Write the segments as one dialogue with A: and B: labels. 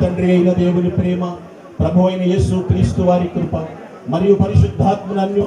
A: తండ్రి అయిన దేవుని ప్రేమ ప్రభు అయిన యేసు క్రీస్తు వారి కృప మరియు పరిశుద్ధాత్మను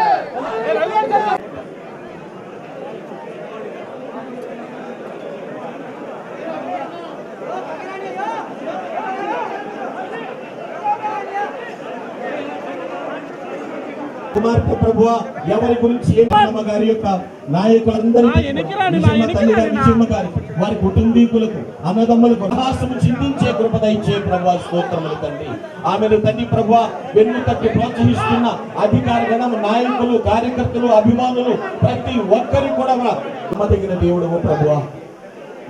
A: కుమార్తె ప్రభు ఎవరి గురించి గారి యొక్క నాయకులందరికీ గారి వారి కుటుంబీకులకు అన్నదమ్ములకు రహస్యము చింతించే కృప దయచే ప్రభు స్తోత్రములు తండ్రి. ఆమెను తండ్రి ప్రభు వెన్ను తట్టి ప్రోత్సహిస్తున్న అధికార గణం నాయకులు కార్యకర్తలు అభిమానులు ప్రతి ఒక్కరి కూడా నమ్మదగిన దేవుడవు ప్రభు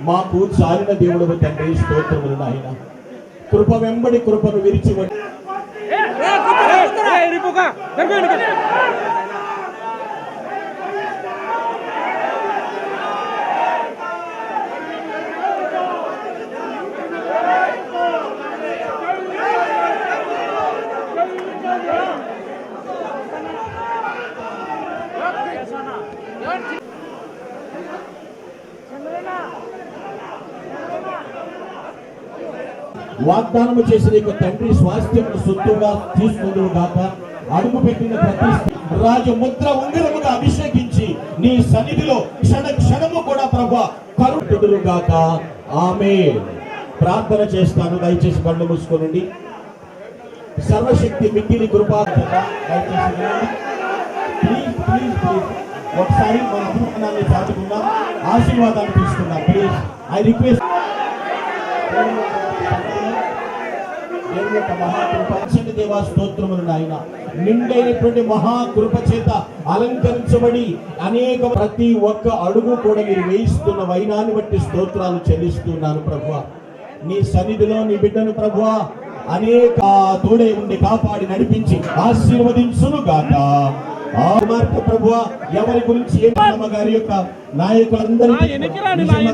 A: మాకు చాలిన దేవుడవు తండ్రి స్తోత్రములు నాయన. కృప వెంబడి కృపను విరిచి Ere, ere po ka. Dargo, ere. వాగ్దానము చేసిన యొక్క తండ్రి స్వాస్థ్యమును సొత్తుగా తీసుకుందువు గాక అడుగు పెట్టిన ప్రతి రాజు ముద్ర ఉంగరముగా అభిషేకించి నీ సన్నిధిలో క్షణ క్షణము కూడా ప్రభు కరుణుడు గాక. ఆమె ప్రార్థన చేస్తాను దయచేసి కళ్ళు మూసుకోనండి. సర్వశక్తి మిక్కిలి కృపా దయచేసి ప్లీజ్ ప్లీజ్ ప్లీజ్. ఒకసారి మన అభిమానాన్ని దాటుకుందాం ఆశీర్వాదాన్ని తీసుకుందాం ప్లీజ్. ఐ రిక్వెస్ట్ దేవుని యొక్క మహాకృప దేవా స్తోత్రములు నాయన. నిండైనటువంటి మహాకృప చేత అలంకరించబడి అనేక ప్రతి ఒక్క అడుగు కూడా మీరు వేయిస్తున్న వైనాన్ని బట్టి స్తోత్రాలు చెల్లిస్తున్నాను ప్రభు నీ సన్నిధిలో నీ బిడ్డను ప్రభు అనేక తోడే ఉండి కాపాడి నడిపించి ఆశీర్వదించును గాక. ఆ కుమార్తె ప్రభు ఎవరి గురించి ఏమమ్మ గారి యొక్క నాయకులందరికీ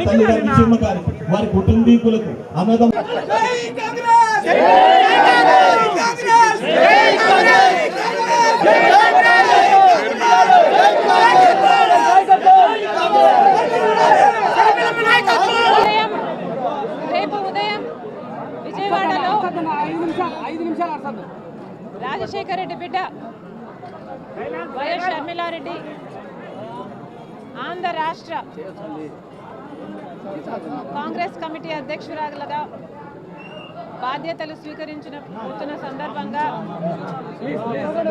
A: తల్లి గారి వారి కుటుంబీకులకు అన్నదమ్మ
B: రేపు ఉదయం రాజశేఖర రెడ్డి బిడ్డ వైఎస్ షర్మిలారెడ్డి ఆంధ్ర రాష్ట్ర కాంగ్రెస్ కమిటీ అధ్యక్షురాలుగా బాధ్యతలు స్వీకరించిన పోతున్న సందర్భంగా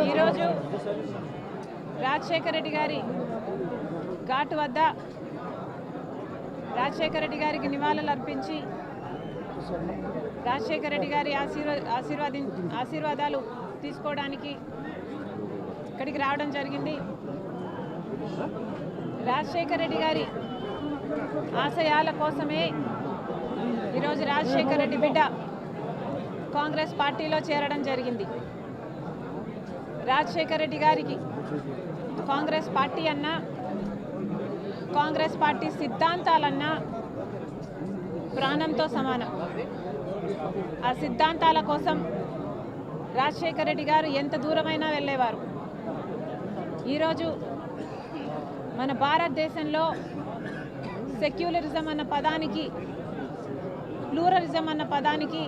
B: ఈరోజు రాజశేఖర రెడ్డి గారి ఘాటు వద్ద రాజశేఖర రెడ్డి గారికి నివాళులు అర్పించి రాజశేఖర రెడ్డి గారి ఆశీర్వా ఆశీర్వాది ఆశీర్వాదాలు తీసుకోవడానికి ఇక్కడికి రావడం జరిగింది. రాజశేఖర రెడ్డి గారి ఆశయాల కోసమే ఈరోజు రాజశేఖర రెడ్డి బిడ్డ కాంగ్రెస్ పార్టీలో చేరడం జరిగింది. రాజశేఖర రెడ్డి గారికి కాంగ్రెస్ పార్టీ అన్నా కాంగ్రెస్ పార్టీ సిద్ధాంతాలన్నా ప్రాణంతో సమానం. ఆ సిద్ధాంతాల కోసం రాజశేఖర రెడ్డి గారు ఎంత దూరమైనా వెళ్ళేవారు. ఈరోజు మన భారతదేశంలో సెక్యులరిజం అన్న పదానికి ప్లూరలిజం అన్న పదానికి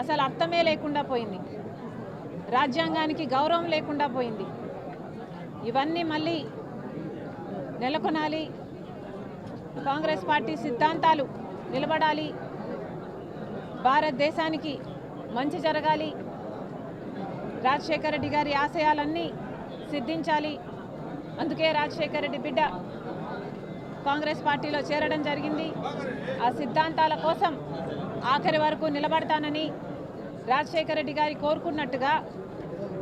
B: అసలు అర్థమే లేకుండా పోయింది. రాజ్యాంగానికి గౌరవం లేకుండా పోయింది. ఇవన్నీ మళ్ళీ నెలకొనాలి. కాంగ్రెస్ పార్టీ సిద్ధాంతాలు నిలబడాలి. భారతదేశానికి మంచి జరగాలి. రాజశేఖర రెడ్డి గారి ఆశయాలన్నీ సిద్ధించాలి. అందుకే రాజశేఖర రెడ్డి బిడ్డ కాంగ్రెస్ పార్టీలో చేరడం జరిగింది. ఆ సిద్ధాంతాల కోసం ఆఖరి వరకు నిలబడతానని రాజశేఖర రెడ్డి గారి కోరుకున్నట్టుగా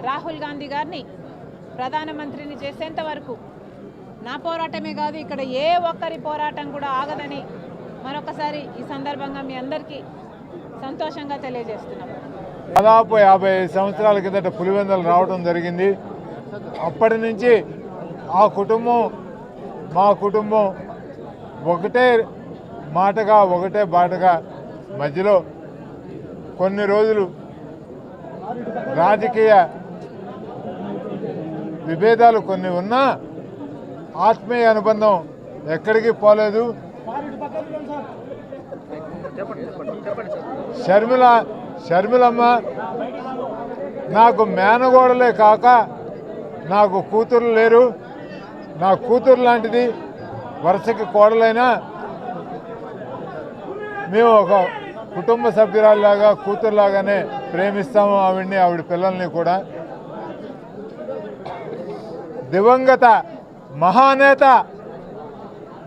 B: రాహుల్ గాంధీ గారిని ప్రధానమంత్రిని చేసేంత వరకు నా పోరాటమే కాదు ఇక్కడ ఏ ఒక్కరి పోరాటం కూడా ఆగదని మరొకసారి ఈ సందర్భంగా మీ అందరికీ సంతోషంగా తెలియజేస్తున్నాం
C: దాదాపు యాభై సంవత్సరాల కిందట పులివెందలు రావడం జరిగింది. అప్పటి నుంచి ఆ కుటుంబం మా కుటుంబం ఒకటే మాటగా ఒకటే బాటగా మధ్యలో కొన్ని రోజులు రాజకీయ విభేదాలు కొన్ని ఉన్నా ఆత్మీయ అనుబంధం ఎక్కడికి పోలేదు. షర్మిల షర్మిలమ్మ నాకు మేనగోడలే కాక నాకు కూతురు లేరు. నా కూతురు లాంటిది వరుసకి కోడలైనా మేము ఒక కుటుంబ సభ్యురాల్లాగా కూతురులాగానే ప్రేమిస్తాము ఆవిడ్ని ఆవిడ పిల్లల్ని కూడా. దివంగత మహానేత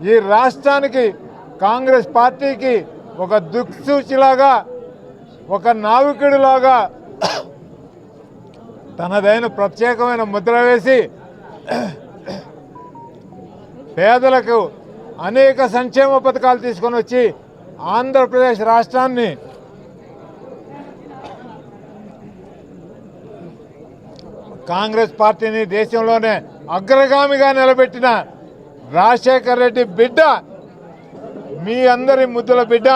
C: ఈ రాష్ట్రానికి కాంగ్రెస్ పార్టీకి ఒక దిక్సూచిలాగా ఒక నావికుడిలాగా తనదైన ప్రత్యేకమైన ముద్ర వేసి పేదలకు అనేక సంక్షేమ పథకాలు తీసుకొని వచ్చి ఆంధ్రప్రదేశ్ రాష్ట్రాన్ని కాంగ్రెస్ పార్టీని దేశంలోనే అగ్రగామిగా నిలబెట్టిన రాజశేఖర్ రెడ్డి బిడ్డ మీ అందరి ముద్దుల బిడ్డ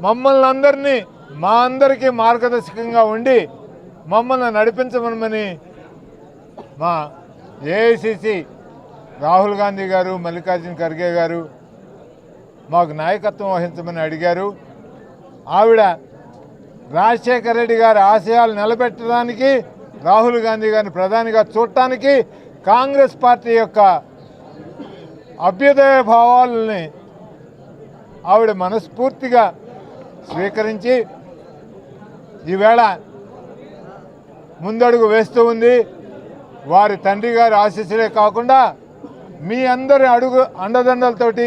C: మమ్మల్ని అందరినీ మా అందరికీ మార్గదర్శకంగా ఉండి మమ్మల్ని నడిపించమని మా ఏఐసిసి రాహుల్ గాంధీ గారు మల్లికార్జున ఖర్గే గారు మాకు నాయకత్వం వహించమని అడిగారు. ఆవిడ రాజశేఖర రెడ్డి గారి ఆశయాలు నిలబెట్టడానికి రాహుల్ గాంధీ గారిని ప్రధానిగా చూడటానికి కాంగ్రెస్ పార్టీ యొక్క అభ్యుదయ భావాలని ఆవిడ మనస్ఫూర్తిగా స్వీకరించి ఈవేళ ముందడుగు వేస్తూ ఉంది. వారి తండ్రి గారి ఆశీస్సులే కాకుండా మీ అందరి అడుగు అండదండలతోటి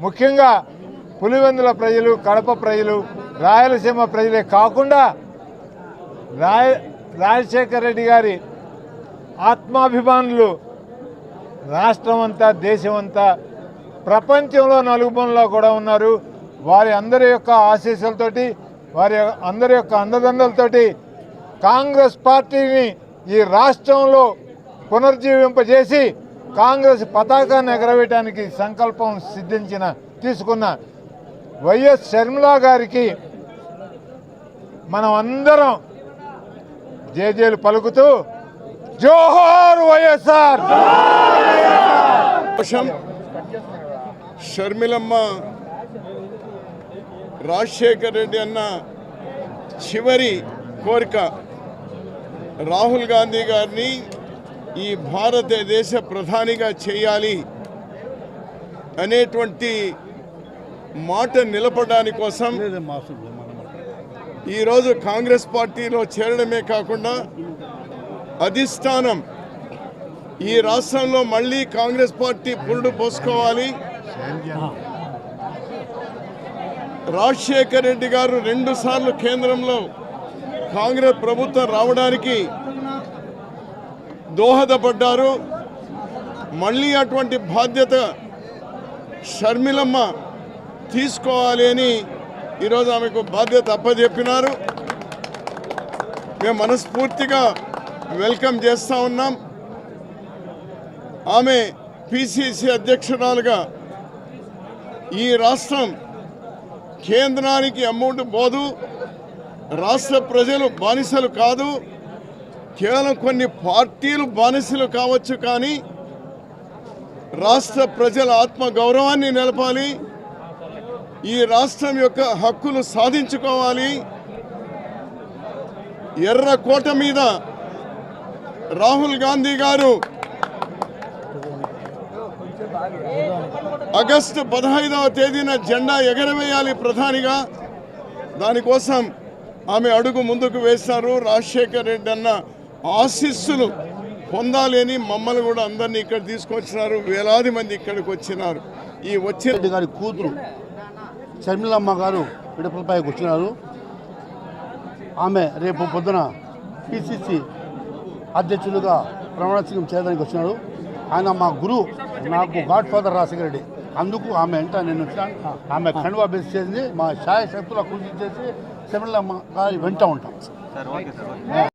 C: ముఖ్యంగా పులివెందుల ప్రజలు కడప ప్రజలు రాయలసీమ ప్రజలే కాకుండా రాయ రాజశేఖర రెడ్డి గారి ఆత్మాభిమానులు రాష్ట్రం అంతా దేశం అంతా ప్రపంచంలో నలుగుబంలో కూడా ఉన్నారు. వారి అందరి యొక్క ఆశీస్సులతోటి వారి అందరి యొక్క అండదండలతోటి కాంగ్రెస్ పార్టీని ఈ రాష్ట్రంలో పునర్జీవింపజేసి కాంగ్రెస్ పతాకాన్ని ఎగరవేయడానికి సంకల్పం సిద్ధించిన తీసుకున్న వైఎస్ షర్మిలా గారికి మనం అందరం జేజేలు పలుకుతూ జోహార్ వైఎస్ఆర్!
D: షర్మిలమ్మ రాజశేఖర్ రెడ్డి అన్న చివరి కోరిక రాహుల్ గాంధీ గారిని ఈ భారతదేశ ప్రధానిగా చేయాలి అనేటువంటి మాట నిలపడానికి కోసం ఈరోజు కాంగ్రెస్ పార్టీలో చేరడమే కాకుండా అధిష్టానం ఈ రాష్ట్రంలో మళ్ళీ కాంగ్రెస్ పార్టీ పురుడు పోసుకోవాలి. రాజశేఖర్ రెడ్డి గారు రెండు సార్లు కేంద్రంలో కాంగ్రెస్ ప్రభుత్వం రావడానికి దోహదపడ్డారు. మళ్ళీ అటువంటి బాధ్యత షర్మిలమ్మ తీసుకోవాలి అని ఈరోజు ఆమెకు బాధ్యత అప్పచెప్పినారు మేము మనస్ఫూర్తిగా వెల్కమ్ చేస్తూ ఉన్నాం. ఆమె పిసిసి అధ్యక్షురాలుగా ఈ రాష్ట్రం కేంద్రానికి అమౌంట్ పోదు రాష్ట్ర ప్రజలు బానిసలు కాదు. కేవలం కొన్ని పార్టీలు బానిసలు కావచ్చు కానీ రాష్ట్ర ప్రజల ఆత్మ గౌరవాన్ని నిలపాలి. ఈ రాష్ట్రం యొక్క హక్కులు సాధించుకోవాలి. ఎర్ర కోట మీద రాహుల్ గాంధీ గారు ఆగస్టు పదహైదవ తేదీన జెండా ఎగరవేయాలి ప్రధానిగా. దానికోసం ఆమె అడుగు ముందుకు వేశారు రాజశేఖర్ రెడ్డి అన్న ఆశీస్సులు పొందాలి అని మమ్మల్ని కూడా అందరినీ ఇక్కడ తీసుకొచ్చినారు. వేలాది మంది ఇక్కడికి వచ్చినారు. ఈ వచ్చే
E: రెడ్డి గారి కూతురు షర్మిలమ్మ గారు పిడపలపైకి వచ్చినారు. ఆమె రేపు పొద్దున పిసిసి అధ్యక్షులుగా ప్రమాణ స్వీకారం చేయడానికి వచ్చినారు. ఆయన మా గురువు నాకు గాడ్ ఫాదర్ రాజశేఖర రెడ్డి. అందుకు ఆమె వెంట నేను వచ్చిన. ఆమె కండువా బేస్ చేసింది. మా శాయ శక్తుల కృషి చేసి శమిలమ్మ గారి వెంట ఉంటాం.